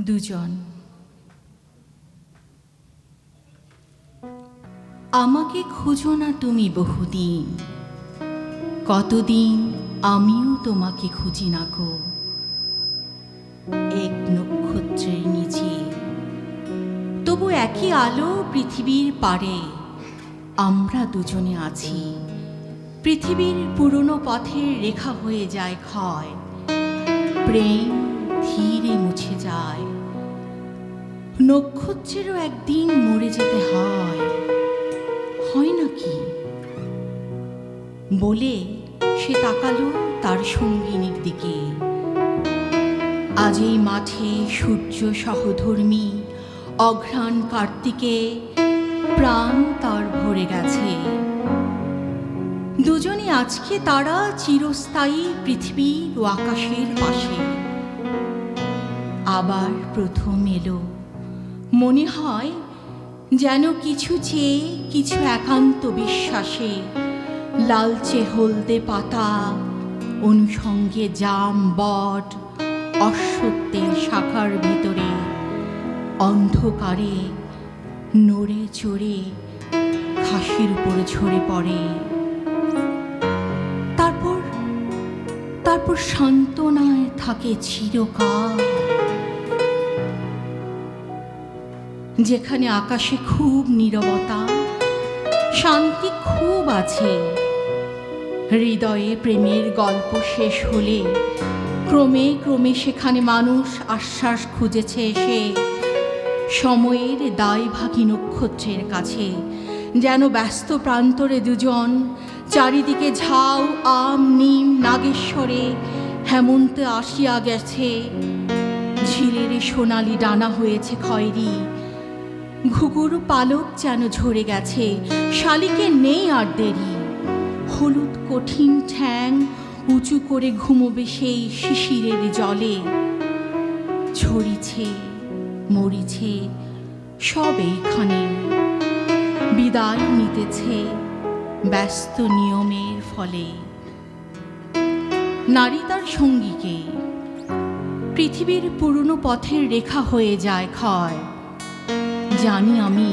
দুজন। আমাকে খুঁজো না তুমি বহুদিন। কতদিন আমিও তোমাকে খুঁজি না গো। এক নক্ষত্রের নিচে। তবু একই আলো পৃথিবীর পারে আমরা দুজনে আছি। পৃথিবীর পুরনো পথের রেখা হয়ে যায় ক্ষয়। প্রেম ধীরে মুছে যায়। নক্ষত্রেরও একদিন মরে যেতে হয়। হয় নাকি? বলে সে তাকালো তার সঙ্গিনীর দিকে। আজ এই মাঠে সূর্য সহধর্মী অঘ্রাণ কার্তিকে প্রাণ তার ভরে গেছে। দুজনে আজকে তারা চিরস্থায়ী পৃথিবীর ও আকাশের পাশে। আবার প্রথম এলো মনে হয় যেন কিছু চেয়ে কিছু একান্ত বিশ্বাসে লালচে হলদে পাতা, অনুষঙ্গে জাম বট অশ্বত্থের শাখার ভিতরে অন্ধকারে নড়ে চড়ে ঘাসের উপর ঝরে পড়ে। তারপর তারপর সান্ত্বনায় থাকে চিরকাল। যেখানে আকাশে খুব নীরবতা, শান্তি খুব আছে। হৃদয়ে প্রেমের গল্প শেষ হলে ক্রমে ক্রমে সেখানে মানুষ আশ্বাস খুঁজেছে এসে সময়ের দায়ভাগী নক্ষত্রের কাছে। যেন ব্যস্ত প্রান্তরে দুজন, চারিদিকে ঝাউ, আম, নিম, নাগেশ্বরে হেমন্তে আসিয়া গেছে। ঝিলের সোনালি ডানা হয়েছে খয়েরি। ঘুঘুর পালক যেন ঝরে গেছে, শালিকে নেই আর দেরি। হলুদ কঠিন ঠ্যাং উঁচু করে ঘুমোবে সেই শিশিরের জলে। ঝরিছে, মরিছে সব এইখানে। বিদায় নিতেছে ব্যস্ত নিয়মের ফলে। নারী তার সঙ্গীকে, পৃথিবীর পুরনো পথের রেখা হয়ে যায় ক্ষয়। জানি আমি।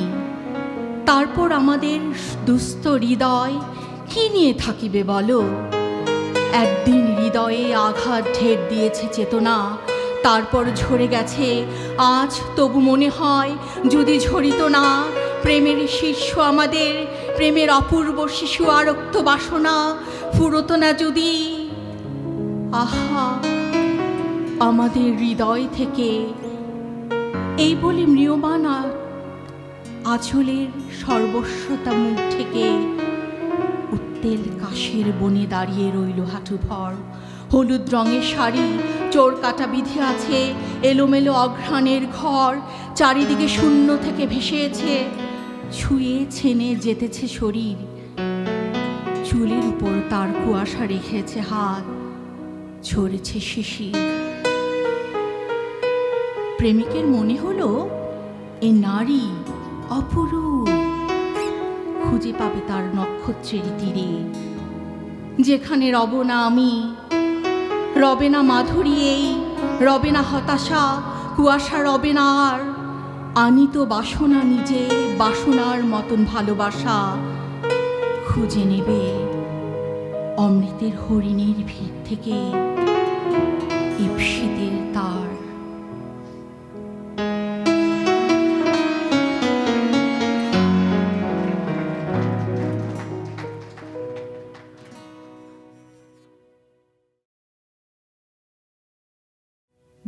তারপর আমাদের দুস্থ হৃদয় কি নিয়ে থাকিবে বলো? একদিন হৃদয়ে আঘাত ঢের দিয়েছে চেতনা, তারপর ঝরে গেছে। আজ তবু মনে হয় যদি ঝরিত না, প্রেমের শীর্ষ আমাদের, প্রেমের অপূর্ব শিশু আরক্ত বাসনা, ফুরত না যদি। আহা, আমাদের হৃদয় থেকে এই বলে ম্রিয়মান আঁচলের সর্বস্বতা মুখ থেকে উত্তেল কাশের বনে দাঁড়িয়ে রইল হাঁটু ভর। হলুদ রঙের শাড়ি, চোর কাটা বিধে আছে, এলোমেলো অঘ্রাণের ঘর, চারিদিকে শূন্য থেকে ভেসেছে। ছুঁয়ে ছেনে যেতেছে শরীর। চুলের উপর তার কুয়াশা রেখেছে হাত। ঝরেছে শিশির। প্রেমিকের মনে হলো, এ নারী অপরূপ। খুঁজে পাবে তার নক্ষত্রের তীরে। যেখানে রব না আমি, রবে না মাধুরী এই, রবে না হতাশা, কুয়াশা রবে না আর। আনিত বাসনা নিজে, বাসনার মতন ভালোবাসা খুঁজে নেবে অমৃতের হরিণের ভিড় থেকে। ইপ্সিতের তার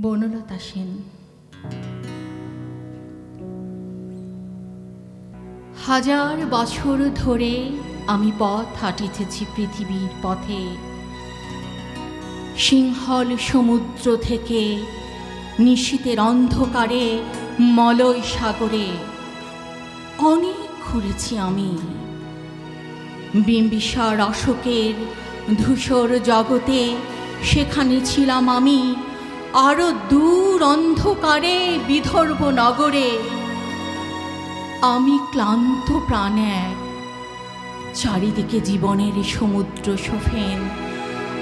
বনলতা সেন। হাজার বছর ধরে আমি পথ হাঁটিতেছি পৃথিবীর পথে। সিংহল সমুদ্র থেকে নিশীতের অন্ধকারে মলয় সাগরে অনেক ঘুরেছি আমি। বিম্বিসার অশোকের ধূসর জগতে সেখানে ছিলাম আমি আরও দূর অন্ধকারে বিদর্ভ নগরে। আমি ক্লান্ত প্রাণ এক চারিদিকে জীবনের সমুদ্র সোফেন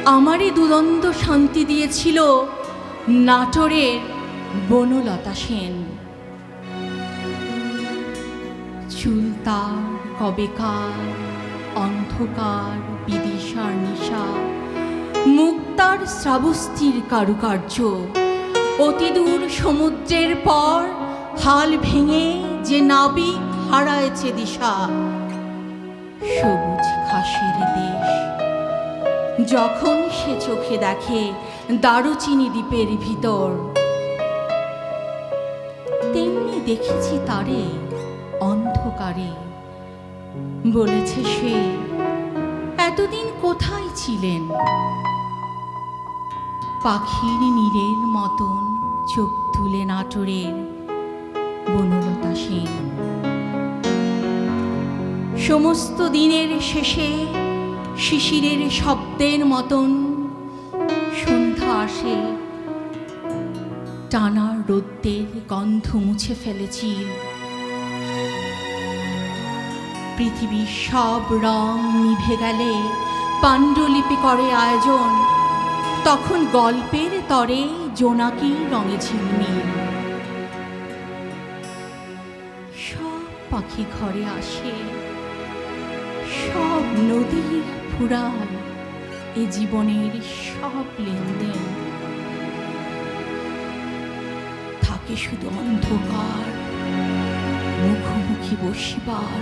আমারই দুদণ্ড শান্তি দিয়েছিল নাটোরের বনলতা সেন। চুল তার, কবেকার, অন্ধকার, বিদিশার নিশা মুক্তার শ্রাবস্তির কারুকার্য। অতিদূর সমুদ্রের পর হাল ভেঙে যে নাবিক হারায়েছে দিশা, সবুজ ঘাসের দেশ। যখন সে চোখে দেখে দারুচিনি দ্বীপের ভিতর, তেমনি দেখেছি তারে অন্ধকারে, বলেছে সে এতদিন কোথায় ছিলেন? পাখির নীরের মতন চোখ তুলে নাটোরের বনলতা সেন। সমস্ত দিনের শেষে শিশিরের শব্দের মতন সন্ধ্যা আসে। টানা রোদ্দের গন্ধ মুছে ফেলেছি। পৃথিবীর সব রং নিভে গেলে পাণ্ডুলিপি করে আয়োজন। তখন গল্পের তরে জোনাকি রঙে ঝিলমিল সব পাখি ঘরে আসে, সব নদীর ফুরাল এ জীবনের সব লেনদেন। থাকে শুধু অন্ধকার, মুখোমুখি বসিবার